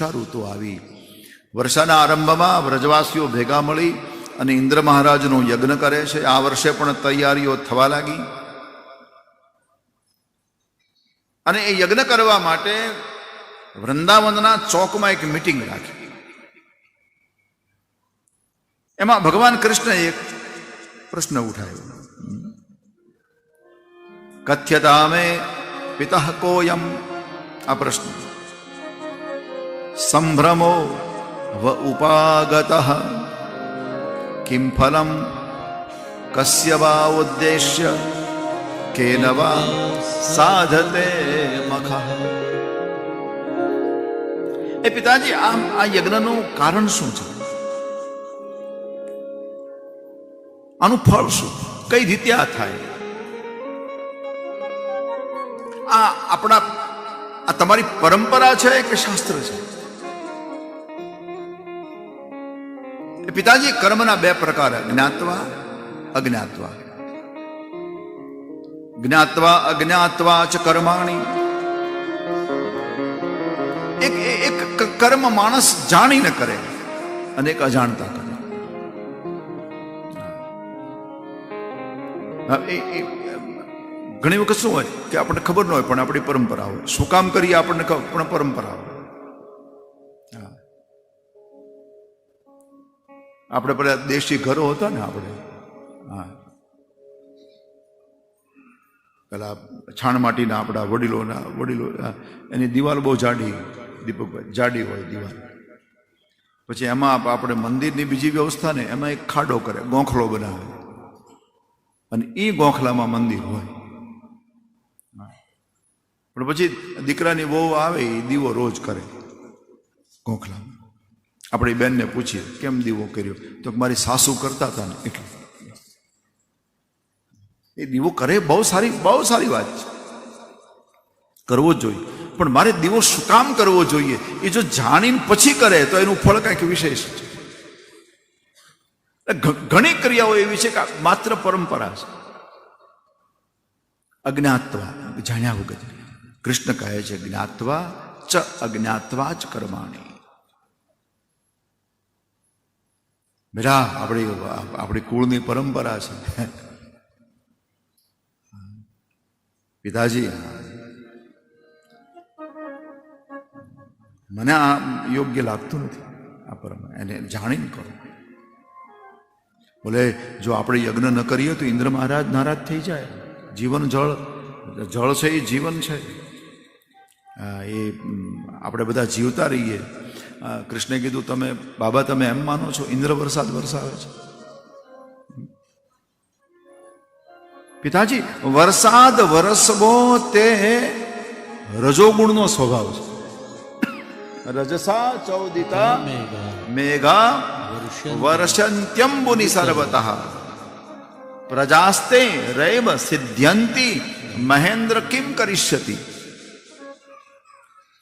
વર્ષા ઋતુ આવી. વર્ષાના આરંભમાં વ્રજવાસીઓ ભેગા મળી અને ઇન્દ્ર મહારાજનું યજ્ઞ કરે છે. આ વર્ષે પણ તૈયારીઓ થવા લાગી. અને એ યજ્ઞ કરવા માટે વૃંદાવનના ચોકમાં એક મિટિંગ રાખી. એમાં ભગવાન કૃષ્ણએ એક પ્રશ્ન ઉઠાવ્યો. કથ્યતા મે પિતા કોયમ? આ પ્રશ્ન. સંભ્રમો વ ઉપાગત કિમ ફલમ કસ્ય વા ઉદ્દેશ્ય કેન વા સાધતે મખ એ પિતાજી આમ આ યજ્ઞનું કારણ શું છે આનું ફળ શું કઈ રીતે આ થાય આ આપણા આ તમારી પરંપરા છે કે શાસ્ત્ર છે પિતાજી, કર્મના બે પ્રકાર જ્ઞાત્વા, અજ્ઞાતવા. જ્ઞાત્વા, અજ્ઞાતવા ચ કર્માણી. એક એક કર્મ માણસ જાણીને કરે અને એક અજાણતા કરે. ઘણી વખત શું હોય કે આપણને ખબર ન હોય, પણ આપણી પરંપરા હોય. શું કામ કરીએ આપણને પણ પરંપરા હોય. આપણે પેલા દેશી ઘરો હતા ને આપણે. હા. પેલા છાણ માટીના આપણા વડીલોના વડીલો એની દિવાલ બહુ જાડી, દીપકભાઈ, જાડી હોય દિવાલ. પછી એમાં આપણે મંદિરની બીજી વ્યવસ્થા ને એમાં એક ખાડો કરે, ગોખલો બનાવે. અને એ ગોખલામાં મંદિર હોય. પણ પછી દીકરાની વહુ આવે એ દીવો રોજ કરે ગોખલામાં. આપણી બેનને પૂછીએ, કેમ દીવો કર્યો? તો મારી સાસુ કરતા હતા ને. એટલે એ દીવો કરે બહુ સારી બહુ સારી વાત છે. કરવો જોઈએ. પણ મારે દીવો શું કામ કરવો જોઈએ? એ જો જાણીને પછી કરે તો એનું ફળ કંઈક વિશેષ છે. ઘણી ક્રિયાઓ એવી છે કે માત્ર પરંપરા છે. અજ્ઞાત્વા, જાણ્યા વગર. કૃષ્ણ કહે છે, જ્ઞાત્વા ચ અજ્ઞાત્વા જ કર્માણી. બેટા આપણી આપણી કુળની પરંપરા છે. પિતાજી, મને આ યોગ્ય લાગતું નથી આ પરંપરા એને જાણીને કરો. બોલે, જો આપણે યજ્ઞ ન કરીએ તો ઇન્દ્ર મહારાજ નારાજ થઈ જાય. જીવન જળ જળ છે એ જીવન છે. એ, આપણે બધા જીવતા રહીએ. કૃષ્ણે કીધું, તમે, બાબા, તમે એમ માનો છો ઇન્દ્ર વરસાદ વરસાવે છે? પિતાજી, વરસાદ વરસવો તે રજોગુણનો સ્વભાવ છે. રજસા ચૌદિતા મેઘા વર્ષંત્યંબુની સર્વત. પ્રજાસ્તે રૈવ સિદ્ધ્યંતી, મહેન્દ્ર કિમ કરિષ્યતિ?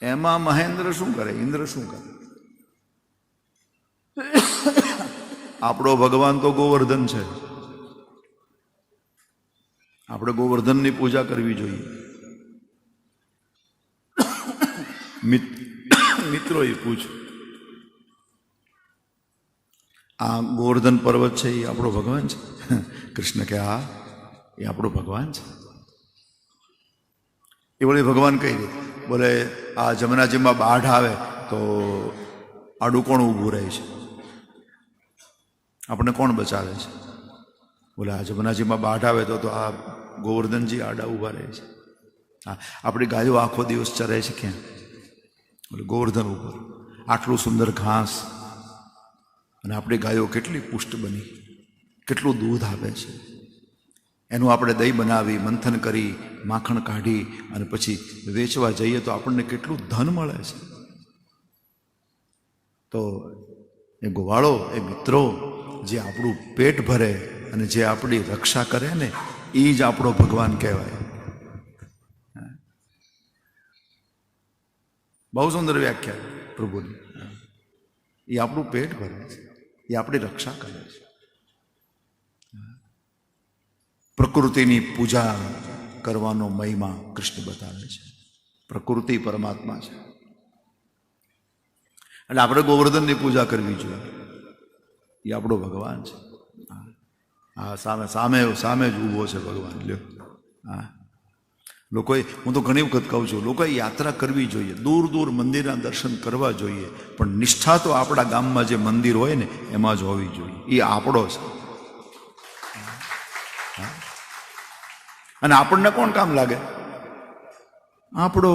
એમાં મહેન્દ્ર શું કરે? ઇન્દ્ર શું કરે? આપણો ભગવાન તો ગોવર્ધન છે. આપણે ગોવર્ધનની પૂજા કરવી જોઈએ. મિત- મિત્રોએ પૂછ્યું. આ ગોવર્ધન પર્વત છે, એ આપણો ભગવાન છે? કૃષ્ણ કે આ એ આપણો ભગવાન છે. એ વળી ભગવાન કઈ દે, બોલે, આ જમનાજીમાં બાઢ આવે તો આડું કોણ ઊભું રહે છે? આપણને કોણ બચાવે છે? બોલે આ જમનાજીમાં બાઢ આવે તો તો આ ગોવર્ધનજી આડા ઊભા રહે છે. હા, આપણી ગાયો આખો દિવસ ચરે છે ક્યાં? બોલે, ગોવર્ધન ઉપર. આટલું સુંદર ઘાસ. અને આપણી ગાયો કેટલી પુષ્ટ બની. કેટલું દૂધ આપે છે. એનું આપણે દહીં બનાવી, મંથન કરી, માખણ કાઢી અને પછી વેચવા જઈએ તો આપણને કેટલું ધન મળે છે. તો એ ગોવાળો, એ મિત્રો જે આપણું પેટ ભરે અને જે આપણી રક્ષા કરે ને એ જ આપણો ભગવાન કહેવાય. બહુ સુંદર વ્યાખ્યા, પ્રભુની. એ આપણું પેટ ભરે છે. એ આપણી રક્ષા કરે છે. પ્રકૃતિની પૂજા કરવાનો મહિમા કૃષ્ણ બતાવે છે. પ્રકૃતિ પરમાત્મા છે. એટલે આપણે ગોવર્ધનની પૂજા કરવી જોઈએ. એ આપણો ભગવાન છે. હા. સામે સામે સામે જ ઊભો છે ભગવાન. લ્યો. હા. લોકોએ, હું તો ઘણી વખત કહું છું, લોકોએ યાત્રા કરવી જોઈએ, દૂર દૂર મંદિરના દર્શન કરવા જોઈએ, પણ નિષ્ઠા તો આપણા ગામમાં જે મંદિર હોય ને, એમાં જ હોવી જોઈએ. એ આપણો છે. અને આપણને કોણ કામ લાગે? આપણો.